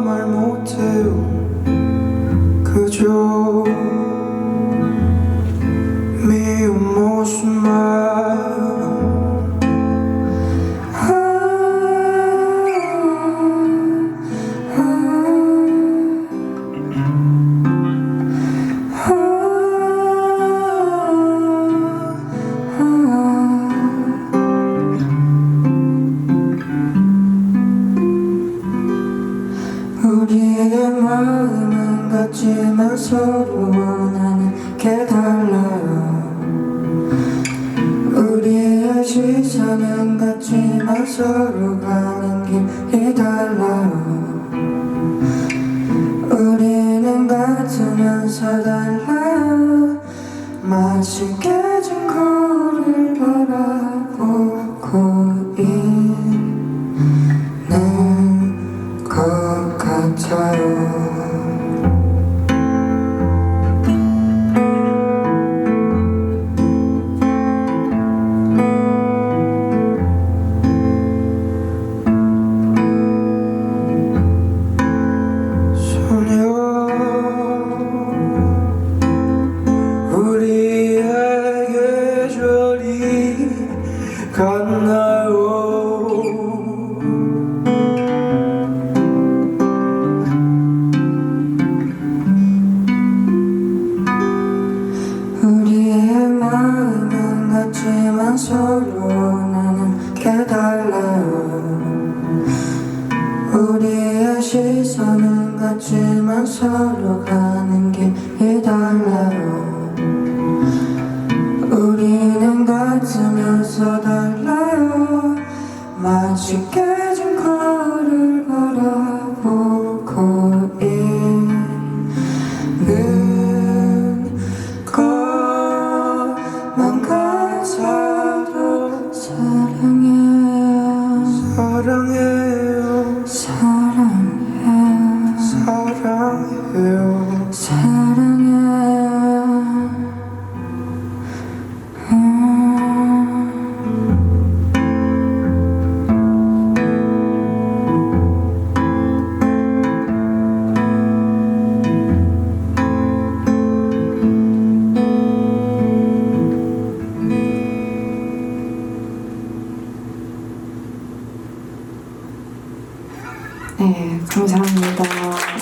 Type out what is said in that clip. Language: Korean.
말 못해요. 그저 같지만 서로 원하는 게 달라요. 우리의 시선은 같지만 서로 가는 길이 달라요. 우리는 같으면서 달라요. 마치 깨진 거울을 바라보고 있 같나요 우리의 마음은 같지만 서로 원하는 게 달라요. 우리의 시선은 같지만 서로 가는 길이 마치 네, 감사합니다.